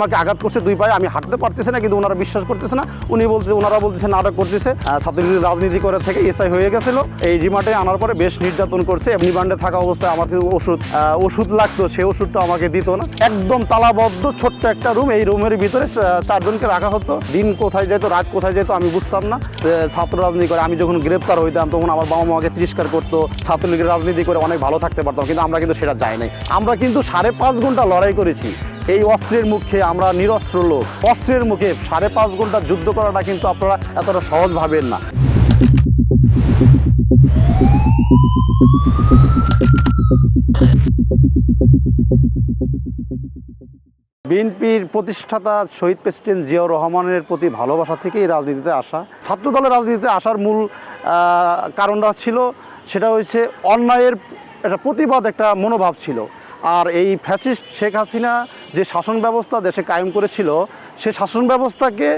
আমাকে আঘাত করছে দুই পায়ে, আমি হাঁটতে পারতেছি না, কিন্তু ওনারা বিশ্বাস করতেছে না। উনি বলতে ওনারা বলতেছে, নাটক করতেছে। ছাত্রলীগের রাজনীতি করে থেকে এসআই হয়ে গেছিল। এই রিমান্ডে আনার পরে বেশ নির্যাতন করছে। রিমান্ডে থাকা অবস্থায় আমাকে ওষুধ ওষুধ লাগতো, সে ওষুধটা আমাকে দিত না। একদম তালাবদ্ধ ছোট্ট একটা রুম। এই রুমের ভিতরে চারজনকে রাখা হতো। দিন কোথায় যেত, রাত কোথায় যেত, আমি বুঝতাম না। ছাত্র রাজনীতি করে, আমি যখন গ্রেপ্তার হইতাম, তখন আমার বাবা মা আমাকে তিরস্কার করতো। ছাত্রলীগের রাজনীতি করে অনেক ভালো থাকতে পারতাম, কিন্তু আমরা কিন্তু সেটা যাই নাই। আমরা কিন্তু সাড়ে পাঁচ ঘণ্টা লড়াই করেছি। এই অস্ত্রের মুখে আমরা নিরস্ত্র লোক। অস্ত্রের মুখে সাড়ে পাঁচ ঘণ্টা যুদ্ধ করাটা কিন্তু আপনারা এতটা সহজ ভাবেন না। বিএনপির প্রতিষ্ঠাতা শহীদ প্রেসিডেন্ট জিয়াউর রহমানের প্রতি ভালোবাসা থেকেই রাজনীতিতে আসা। ছাত্র দলের রাজনীতিতে আসার মূল কারণটা ছিল, সেটা হচ্ছে অন্যায়ের একটা প্রতিবাদ, একটা মনোভাব ছিল। আর এই ফ্যাসিস্ট শেখ হাসিনা যে শাসন ব্যবস্থা দেশে কায়েম করেছিল, সে শাসন ব্যবস্থাকে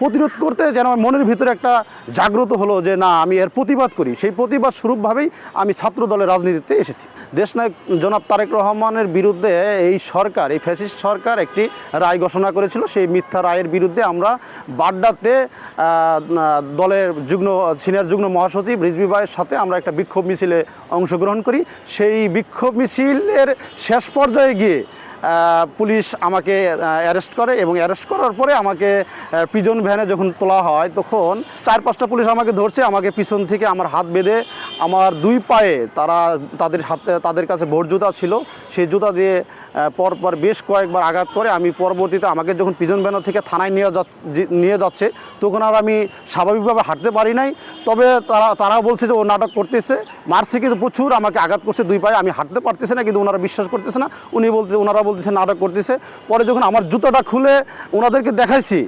প্রতিরোধ করতে যেন মনের ভিতরে একটা জাগ্রত হলো যে, না, আমি এর প্রতিবাদ করি। সেই প্রতিবাদ স্বরূপভাবেই আমি ছাত্র দলের রাজনীতিতে এসেছি। দেশনায়ক জনাব তারেক রহমানের বিরুদ্ধে এই সরকার, এই ফ্যাসিস্ট সরকার একটি রায় ঘোষণা করেছিল। সেই মিথ্যা রায়ের বিরুদ্ধে আমরা বাড্ডাতে দলের যুগ্ম, সিনিয়র যুগ্ম মহাসচিব রিজবি ভাইয়ের সাথে আমরা একটা বিক্ষোভ মিছিলে অংশগ্রহণ করি। সেই বিক্ষোভ মিছিলের শেষ পর্যায়ে গিয়ে পুলিশ আমাকে অ্যারেস্ট করে এবং অ্যারেস্ট করার পরে আমাকে পিজন ভ্যানে যখন তোলা হয়, তখন চার পাঁচটা পুলিশ আমাকে ধরছে, আমাকে পিছন থেকে আমার হাত বেঁধে আমার দুই পায়ে তারা তাদের হাতে, তাদের কাছে ভোট জুতা ছিল, সেই জুতা দিয়ে পরপর বেশ কয়েকবার আঘাত করে, আমি পরবর্তীতে আমাকে যখন পিজন ভ্যান থেকে থানায় নিয়ে যা, নিয়ে যাচ্ছে, তখন আর আমি স্বাভাবিকভাবে হাঁটতে পারি নাই। তবে তারা তারা বলছে যে ও নাটক করতেছে, মারছে কিন্তু প্রচুর, আমাকে আঘাত করছে দুই পায়ে, আমি হাঁটতে পারতেছি না, কিন্তু ওনারা বিশ্বাস করতেছে না। উনি বলতে, ওনারা বলতেছে, নাটক করতেছে। পরে যখন আমার জুতাটা খুলে ওনাদেরকে দেখাইছি,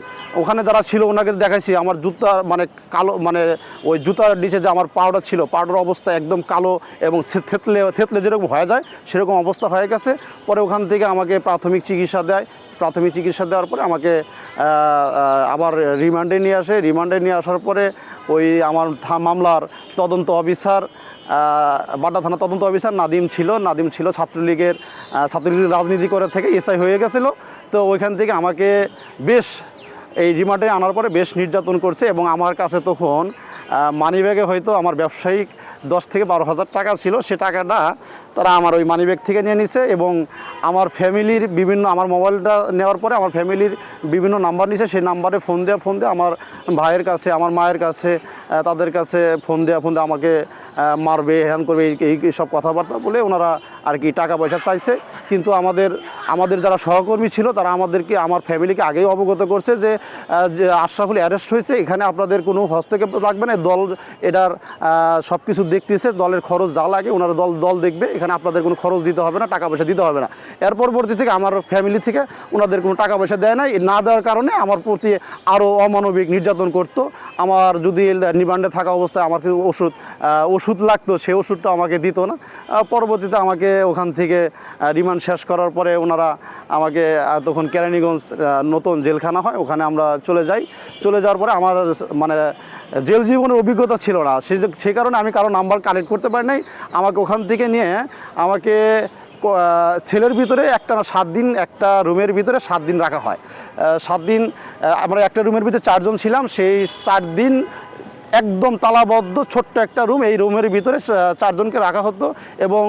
ওখানে যারা ছিল ওনাকে দেখাইছি, আমার জুতা মানে কালো মানে ওই জুতার নিচে যে আমার পাউডার ছিল, পাউডার অবস্থা একদম কালো এবং থেতলে থেতলে যেরকম হয়ে যায়, সেরকম অবস্থা হয়ে গেছে। পরে ওখান থেকে আমাকে প্রাথমিক চিকিৎসা দেয় প্রাথমিক চিকিৎসা দেওয়ার পরে আমাকে আবার রিমান্ডে নিয়ে আসে। রিমান্ডে নিয়ে আসার পরে ওই আমার মামলার তদন্ত অফিসার বাড্ডা থানা তদন্ত অফিসার নাদিম ছিল। নাদিম ছিল ছাত্রলীগের ছাত্রলীগের রাজনীতি করে থেকে এসআই হয়ে গেছিল। তো ওইখান থেকে আমাকে বেশ এই রিমান্ডে আনার পরে বেশ নির্যাতন করছে এবং আমার কাছে তখন মানিব্যাগে হয়তো আমার ব্যবসায়িক দশ থেকে বারো হাজার টাকা ছিল, সে টাকাটা তারা আমার ওই মানিব্যাগ থেকে নিয়ে নিছে এবং আমার ফ্যামিলির বিভিন্ন, আমার মোবাইলটা নেওয়ার পরে আমার ফ্যামিলির বিভিন্ন নাম্বার নিছে, সেই নাম্বারে ফোন দেওয়া ফোন দেওয়া আমার ভাইয়ের কাছে, আমার মায়ের কাছে তাদের কাছে ফোন দেওয়া ফোন দেওয়া আমাকে মারবে হ্যান করবে এই সব কথাবার্তা বলে ওনারা আর কি টাকা পয়সা চাইছে। কিন্তু আমাদের আমাদের যারা সহকর্মী ছিল তারা আমাদেরকে, আমার ফ্যামিলিকে আগেই অবগত করছে যে যে আশরাফুল অ্যারেস্ট হয়েছে, এখানে আপনাদের কোনো হস্তক্ষেপ লাগবে না। দল, এটার সব কিছু দেখতেছে, দলের খরচ যা লাগে ওনারা দল দল দেখবে, এখানে আপনাদের কোনো খরচ দিতে হবে না, টাকা পয়সা দিতে হবে না। এর পরবর্তী থেকে আমার ফ্যামিলি থেকে ওনাদের কোনো টাকা পয়সা দেয় না না দেওয়ার কারণে আমার প্রতি আরও অমানবিক নির্যাতন করতো। আমার যদি রিমান্ডে থাকা অবস্থায় আমাকে ওষুধ ওষুধ লাগতো সেই ওষুধটা আমাকে দিত না। পরবর্তীতে আমাকে ওখান থেকে রিমান্ড শেষ করার পরে ওনারা আমাকে তখন কেরানীগঞ্জ নতুন জেলখানা হয়, ওখানে আমরা চলে যাই। চলে যাওয়ার পরে আমার মানে জেল জীবনের অভিজ্ঞতা ছিল না। সে কারণে আমি কারও নাম্বার কালেক্ট করতে পারি নাই। আমাকে ওখান থেকে নিয়ে আমাকে সেলের ভিতরে একটা না সাত দিন একটা রুমের ভিতরে সাত দিন রাখা হয়। সাত দিন আমরা একটা রুমের ভিতরে চারজন ছিলাম। সেই চার দিন একদম তালাবদ্ধ ছোট্ট একটা রুম। এই রুমের ভিতরে চারজনকে রাখা হতো এবং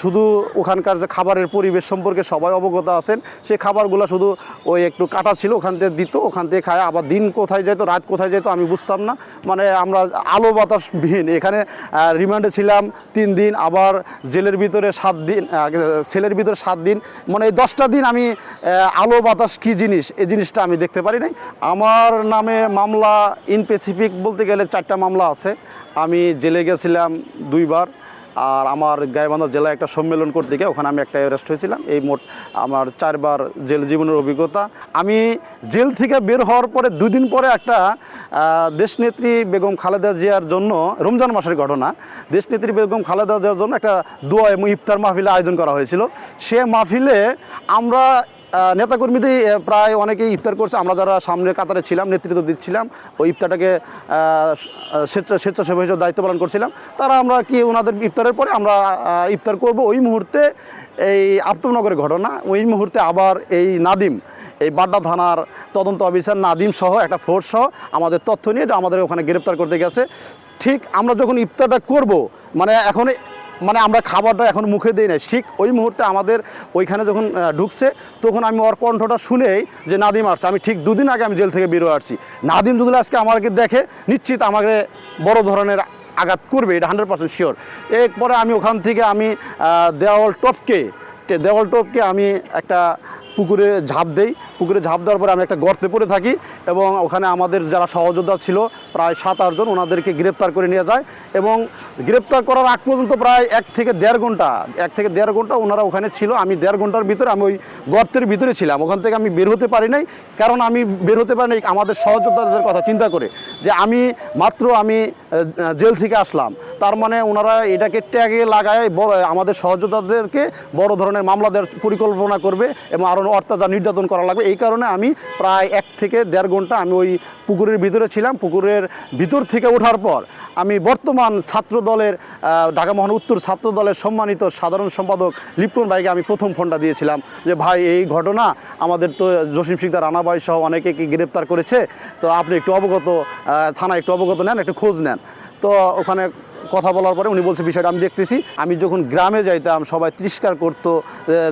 শুধু ওখানকার যে খাবারের পরিবেশ সম্পর্কে সবাই অবগত আছেন। সেই খাবারগুলো শুধু ওই একটু কাটা ছিল, ওখান থেকে দিত, ওখান থেকে খায়। আবার দিন কোথায় যেত রাত কোথায় যেত আমি বুঝতাম না। মানে আমরা আলো বাতাস বিহীন এখানে রিমান্ডে ছিলাম তিন দিন, আবার জেলের ভিতরে সাত দিন সেলের ভিতরে সাত দিন। মানে এই দশটা দিন আমি আলো বাতাস কী জিনিস? এই জিনিসটা আমি দেখতে পারি নাই। আমার নামে মামলা ইন বলতে গেলে চারটা মামলা আছে। আমি জেলে গেছিলাম দুইবার, আর আমার গাইবান্ধা জেলায় একটা সম্মেলন করতে গিয়ে ওখানে আমি একটা অ্যারেস্ট হয়েছিলাম। এই মোট আমার চারবার জেল জীবনের অভিজ্ঞতা। আমি জেল থেকে বের হওয়ার পরে দুই দিন পরে একটা দেশনেত্রী বেগম খালেদা জিয়ার জন্য, রমজান মাসের ঘটনা, দেশনেত্রী বেগম খালেদা জিয়ার জন্য একটা দোয়া এবং ইফতার মাহফিলে আয়োজন করা হয়েছিল। সে মাহফিলে আমরা নেতাকর্মীদের প্রায় অনেকেই ইফতার করছে। আমরা যারা সামনে কাতারে ছিলাম, নেতৃত্ব দিচ্ছিলাম, ওই ইফতারটাকে স্বেচ্ছা স্বেচ্ছাসেবী হিসেবে দায়িত্ব পালন করছিলাম। তারা আমরা কি ওনাদের ইফতারের পরে আমরা ইফতার করব? ওই মুহূর্তে এই আপ্তনগরের ঘটনা, ওই মুহূর্তে আবার এই নাদিম, এই বাড্ডা থানার তদন্ত অফিসার নাদিম সহ একটা ফোর্স সহ আমাদের তথ্য নিয়ে যে আমাদের ওখানে গ্রেপ্তার করতে গেছে। ঠিক আমরা যখন ইফতারটা করব মানে এখন মানে আমরা খাবারটা এখন মুখে দিই না ঠিক ওই মুহূর্তে আমাদের ওইখানে যখন ঢুকছে, তখন আমি ওর কণ্ঠটা শুনেই যে নাদিম আসছে। আমি ঠিক দুদিন আগে আমি জেল থেকে বেরোয় আসছি। নাদিম দুদিন আজকে আমাকে দেখে, নিশ্চিত আমাকে বড় ধরনের আঘাত করবে, এটা হান্ড্রেড পার্সেন্ট শিওর এরপরে আমি ওখান থেকে আমি দেওয়াল টপকে দেওয়াল টপকে আমি একটা পুকুরে ঝাঁপ দেই। পুকুরে ঝাঁপ দেওয়ার পরে আমি একটা গর্তে পড়ে থাকি এবং ওখানে আমাদের যারা সহযোদ্ধা ছিল, প্রায় সাত আটজন ওনাদেরকে গ্রেপ্তার করে নিয়ে যায় এবং গ্রেপ্তার করার আগ পর্যন্ত প্রায় এক থেকে দেড় ঘণ্টা, এক থেকে দেড় ঘণ্টা ওনারা ওখানে ছিল। আমি দেড় ঘণ্টার ভিতরে আমি ওই গর্তের ভিতরে ছিলাম। ওখান থেকে আমি বের হতে পারি নাই, কারণ আমি বের হতে পারি নাই আমাদের সহযোদ্ধাদের কথা চিন্তা করে যে আমি মাত্র আমি জেল থেকে আসলাম। তার মানে ওনারা এটাকে ট্যাগে লাগায় বড়, আমাদের সহযোদ্ধাদেরকে বড় ধরনের মামলা দেওয়ার পরিকল্পনা করবে এবং আরও অত্যাচার নির্যাতন করা লাগবে, এই কারণে আমি প্রায় এক থেকে দেড় ঘণ্টা আমি ওই পুকুরের ভিতরে ছিলাম। পুকুরের ভিতর থেকে ওঠার পর আমি বর্তমান ছাত্র দলের ঢাকা মহান উত্তর ছাত্র দলের সম্মানিত সাধারণ সম্পাদক লিপকন ভাইকে আমি প্রথম ফোনটা দিয়েছিলাম যে, ভাই, এই ঘটনা আমাদের তো জসিম শিকদার রানাবাই সহ অনেকে কি গ্রেপ্তার করেছে। তো আপনি একটু অবগত থানায় একটু অবগত নেন, একটু খোঁজ নেন। তো ওখানে কথা বলার পরে উনি বলছে, বিষয়টা আমি দেখতেছি। আমি যখন গ্রামে যাইতাম, সবাই তিরস্কার করতো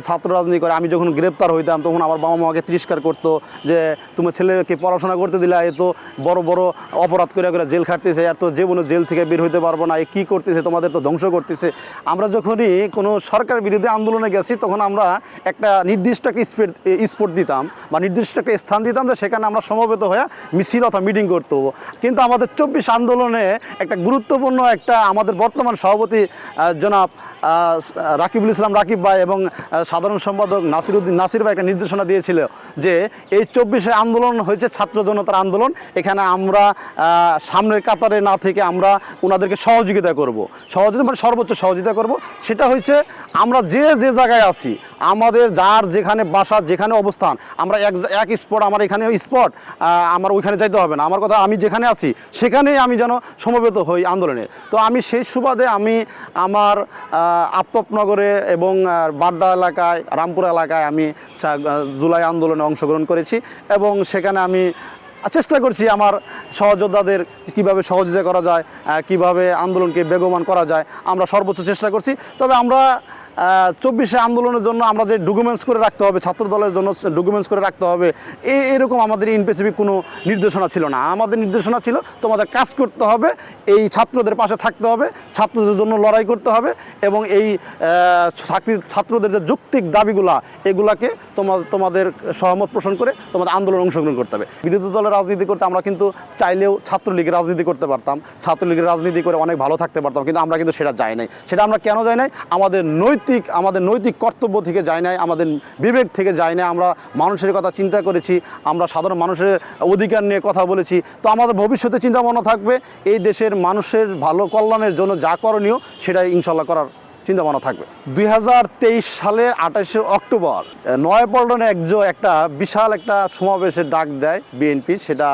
ছাত্র রাজনীতি করে। আমি যখন গ্রেপ্তার হইতাম, তখন আমার বাবা মাকে তিরস্কার করতো যে তুমি ছেলেকে পড়াশোনা করতে দিলে, এ তো বড় বড় অপরাধ করে করে জেল খাটতেছে আর তো জীবনে জেল থেকে বের হইতে পারব না, এ কী করতেছে, তোমাদের তো ধ্বংস করতেছে। আমরা যখনই কোনো সরকার বিরুদ্ধে আন্দোলনে গেছি, তখন আমরা একটা নির্দিষ্ট একটা স্পেট স্পোর্ট দিতাম বা নির্দিষ্ট একটা স্থান দিতাম যে সেখানে আমরা সমবেত হয়ে মিছিল অথবা মিটিং করতে। কিন্তু আমাদের চব্বিশ আন্দোলনে একটা গুরুত্বপূর্ণ একটা আমাদের বর্তমান সভাপতি জনাব রাকিবুল ইসলাম রাকিব ভাই এবং সাধারণ সম্পাদক নাসিরুদ্দিন নাসির ভাই একটা নির্দেশনা দিয়েছিল যে এই চব্বিশে আন্দোলন হয়েছে ছাত্র জনতার আন্দোলন। এখানে আমরা সামনের কাতারে না থেকে আমরা ওনাদেরকে সহযোগিতা করব। সহযোগিতা মানে সর্বোচ্চ সহযোগিতা করব। সেটা হচ্ছে আমরা যে যে জায়গায় আছি, আমাদের যার যেখানে বাসা, যেখানে অবস্থান, আমরা এক এক স্পট, আমার এখানে স্পট আমার ওইখানে যাইতে হবে না। আমার কথা আমি যেখানে আছি, সেখানেই আমি যেন সমবেত হই আন্দোলনে। তো আমি সেই সুবাদে আমি আমার আপ্তপনগরে এবং বাড্ডা এলাকায়, রামপুর এলাকায় আমি জুলাই আন্দোলনে অংশগ্রহণ করেছি এবং সেখানে আমি চেষ্টা করছি আমার সহযোদ্ধাদের কীভাবে সহযোগিতা করা যায় কীভাবে আন্দোলনকে বেগমান করা যায়, আমরা সর্বোচ্চ চেষ্টা করছি। তবে আমরা চব্বিশে আন্দোলনের জন্য আমরা যে ডকুমেন্টস করে রাখতে হবে ছাত্র দলের জন্য ডকুমেন্টস করে রাখতে হবে এই এরকম আমাদের ইনস্পেসিফিক কোনো নির্দেশনা ছিল না। আমাদের নির্দেশনা ছিল তোমাদের কাজ করতে হবে, এই ছাত্রদের পাশে থাকতে হবে, ছাত্রদের জন্য লড়াই করতে হবে এবং এই ছাত্রদের যে যৌক্তিক দাবিগুলা, এগুলাকে তোমার তোমাদের সহমত পোষণ করে তোমাদের আন্দোলন অংশগ্রহণ করতে হবে। বিরোধী দলের রাজনীতি করতে আমরা কিন্তু চাইলেও ছাত্রলীগের রাজনীতি করতে পারতাম, ছাত্রলীগের রাজনীতি করে অনেক ভালো থাকতে পারতাম, কিন্তু আমরা কিন্তু সেটা যাই নাই। সেটা আমরা কেন যাই নাই? আমাদের নৈতিক আমাদের নৈতিক কর্তব্য থেকে যায় নাই, আমাদের বিবেক থেকে যায় না আমরা মানুষের কথা চিন্তা করেছি, আমরা সাধারণ মানুষের অধিকার নিয়ে কথা বলেছি। তো আমাদের ভবিষ্যতে চিন্তা ভাবনা থাকবে, এই দেশের মানুষের ভালো কল্যাণের জন্য যা করণীয়, সেটাই ইনশাল্লাহ করার চিন্তা ভাবনা থাকবে। দুই হাজার তেইশ সালে আঠাশে অক্টোবর, নয়াপল্টনে একজন একটা বিশাল একটা সমাবেশের ডাক দেয় বিএনপি, সেটা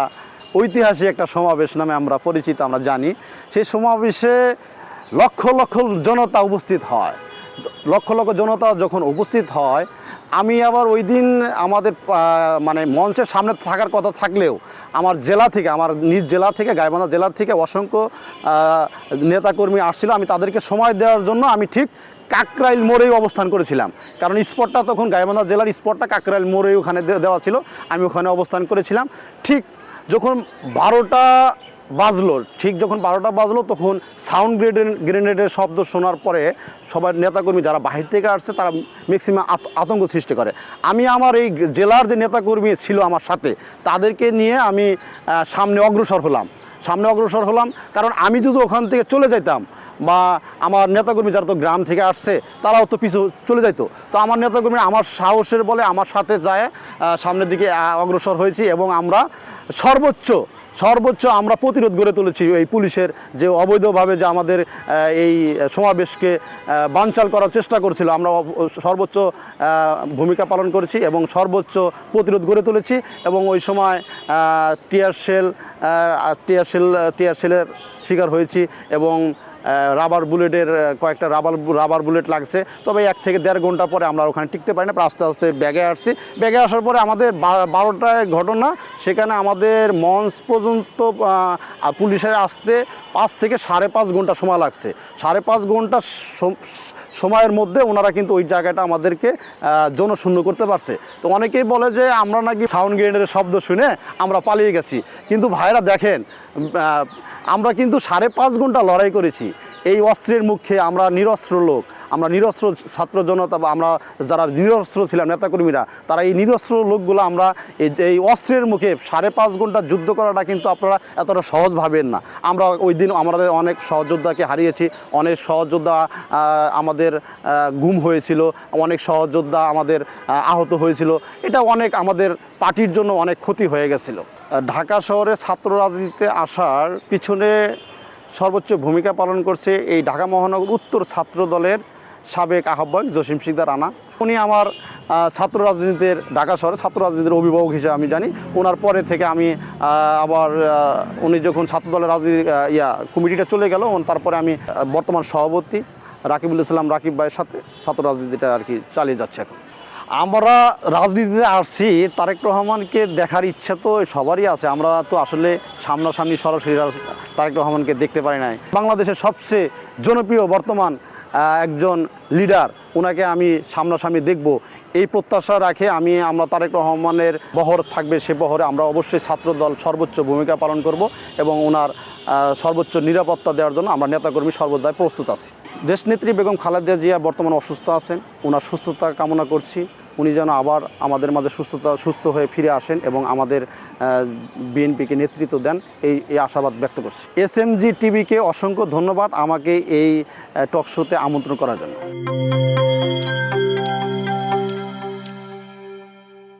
ঐতিহাসিক একটা সমাবেশ নামে আমরা পরিচিত, আমরা জানি। সেই সমাবেশে লক্ষ লক্ষ জনতা উপস্থিত হয়। লক্ষ লক্ষ জনতা যখন উপস্থিত হয়, আমি আবার ওই দিন আমাদের মানে মঞ্চের সামনে থাকার কথা থাকলেও আমার জেলা থেকে, আমার নিজ জেলা থেকে, গাইবান্ধা জেলা থেকে অসংখ্য নেতাকর্মী আসছিল। আমি তাদেরকে সময় দেওয়ার জন্য আমি ঠিক কাকরাইল মোড়েই অবস্থান করেছিলাম। কারণ স্পটটা তখন গাইবান্ধা জেলার স্পটটা কাকরাইল মোড়েই ওখানে দেওয়া ছিল। আমি ওখানে অবস্থান করেছিলাম। ঠিক যখন বারোটা বাজলো, ঠিক যখন বারোটা বাজলো তখন সাউন্ড গ্রেডের গ্রেনেডের শব্দ শোনার পরে সবার নেতাকর্মী যারা বাহির থেকে আসছে তারা ম্যাক্সিমাম আতঙ্ক সৃষ্টি করে। আমি আমার এই জেলার যে নেতাকর্মী ছিল আমার সাথে, তাদেরকে নিয়ে আমি সামনে অগ্রসর হলাম। সামনে অগ্রসর হলাম, কারণ আমি যদি ওখান থেকে চলে যাইতাম বা আমার নেতাকর্মী যারা তো গ্রাম থেকে আসছে তারাও তো পিছু চলে যাইতো। তো আমার নেতাকর্মী আমার সাহসের বলে আমার সাথে যায় সামনের দিকে অগ্রসর হয়েছি এবং আমরা সর্বোচ্চ সর্বোচ্চ আমরা প্রতিরোধ গড়ে তুলেছি এই পুলিশের যে অবৈধভাবে যে আমাদের এই সমাবেশকে বানচাল করার চেষ্টা করছিল। আমরা সর্বোচ্চ ভূমিকা পালন করেছি এবং সর্বোচ্চ প্রতিরোধ গড়ে তুলেছি এবং ওই সময় টিয়ার সেল টিয়ার সেল টিয়ার সেলের শিকার হয়েছি এবং রাবার বুলেটের কয়েকটা রাবার রাবার বুলেট লাগছে। তবে এক থেকে দেড় ঘণ্টা পরে আমরা ওখানে টিকতে পারি না। আস্তে আস্তে ব্যাগে আসছি। ব্যাগে আসার পরে আমাদের বারোটায় ঘটনা। সেখানে আমাদের মঞ্চ পর্যন্ত পুলিশের আসতে পাঁচ থেকে সাড়ে পাঁচ ঘণ্টা সময় লাগছে। সাড়ে পাঁচ ঘণ্টা সময়ের মধ্যে ওনারা কিন্তু ওই জায়গাটা আমাদেরকে জনশূন্য করতে পারছে। তো অনেকেই বলে যে, আমরা নাকি সাউন্ড গ্রেনেডের শব্দ শুনে আমরা পালিয়ে গেছি। কিন্তু ভাইরা দেখেন আমরা কিন্তু সাড়ে পাঁচ ঘণ্টা লড়াই করেছি। এই অস্ত্রের মুখে আমরা নিরস্ত্র লোক, আমরা নিরস্ত্র ছাত্র জনতা বা আমরা যারা নিরস্ত্র ছিলাম, নেতাকর্মীরা, তারা এই নিরস্ত্র লোকগুলো আমরা এই অস্ত্রের মুখে সাড়ে পাঁচ ঘণ্টা যুদ্ধ করাটা কিন্তু আপনারা এতটা সহজ ভাবেন না। আমরা ওই দিন আমাদের অনেক সহযোদ্ধাকে হারিয়েছি, অনেক সহযোদ্ধা আমাদের গুম হয়েছিল, অনেক সহযোদ্ধা আমাদের আহত হয়েছিল। এটা অনেক আমাদের পার্টির জন্য অনেক ক্ষতি হয়ে গেছিল। ঢাকা শহরে ছাত্র রাজনীতিতে আসার পিছনে সর্বোচ্চ ভূমিকা পালন করছে এই ঢাকা মহানগর উত্তর ছাত্র দলের সাবেক আহ্বায়ক জসিম শিকদার রানা উনি আমার ছাত্র রাজনীতির ঢাকা শহরে ছাত্র রাজনীতির অভিভাবক হিসেবে আমি জানি। ওনার পরে থেকে আমি আবার উনি যখন ছাত্র দলের রাজনীতি ইয়া কমিটিটা চলে গেল তারপরে আমি বর্তমান সভাপতি রাকিবুল ইসলাম রাকিব ভাইয়ের সাথে ছাত্র রাজনীতিটা আর কি চালিয়ে যাচ্ছে এখন। আমরা রাজনীতিতে আসছি, তারেক রহমানকে দেখার ইচ্ছা তো সবারই আছে। আমরা তো আসলে সামনাসামনি সরাসরি তারেক রহমানকে দেখতে পারি নাই। বাংলাদেশের সবচেয়ে জনপ্রিয় বর্তমান একজন লিডার ওনাকে আমি সামনাসামনি দেখব। এই প্রত্যাশা রাখে আমি, আমরা তারেক রহমানের বহর থাকবে, সে বহরে আমরা অবশ্যই ছাত্রদল সর্বোচ্চ ভূমিকা পালন করব এবং ওনার সর্বোচ্চ নিরাপত্তা দেওয়ার জন্য আমরা নেতাকর্মী সর্বদাই প্রস্তুত আছি। দেশনেত্রী বেগম খালেদা জিয়া বর্তমানে অসুস্থ আছেন ওনার সুস্থতা কামনা করছি। উনি যেন আবার আমাদের মাঝে সুস্থতা, সুস্থ হয়ে ফিরে আসেন এবং আমাদের বিএনপিকে নেতৃত্ব দেন, এই এই আশাবাদ ব্যক্ত করছি। এস এম জি টিভিকে অসংখ্য ধন্যবাদ আমাকে এই টক শোতে আমন্ত্রণ করার জন্য।